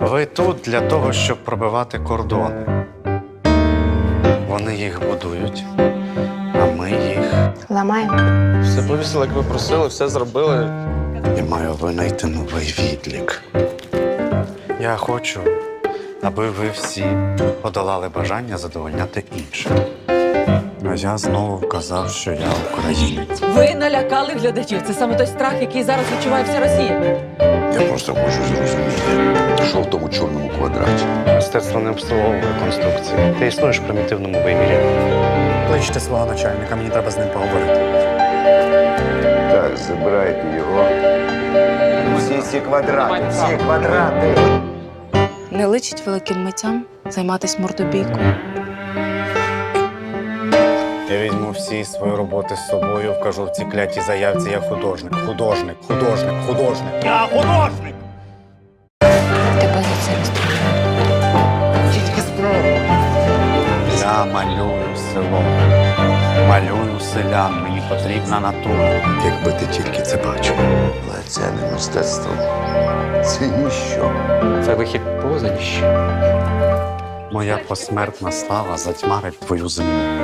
Ви тут для того, щоб пробивати кордони. Вони їх будують, а ми їх. Ламаємо. Все повісили, як ви просили, все зробили. І маю винайти новий відлік. Я хочу, аби ви всі подолали бажання задовольняти інших. А я знову вказав, що я українець. Ви налякали глядачів. Це саме той страх, який зараз відчуває вся Росія. Я просто хочу зрозуміти, що в тому чорному квадраті. Мистецтво не обслуговує конструкції. Ти існуєш в примітивному вимірі. Кличте свого начальника, мені треба з ним поговорити. Так, забирайте його. Всі ці квадрати, всі квадрати. Не личить великим митцям займатися мордобійкою. Я візьму всі свої роботи з собою, вкажу в цій клятій заявці. Я художник, художник, художник, художник. Я художник! Тебе за це розстріляють. Я малюю село, малюю селян. Мені потрібна натура. Якби ти тільки це бачив. Але це не мистецтво. Це ніщо. Це вихід поза ніщо. Моя посмертна слава затьмарить твою землю.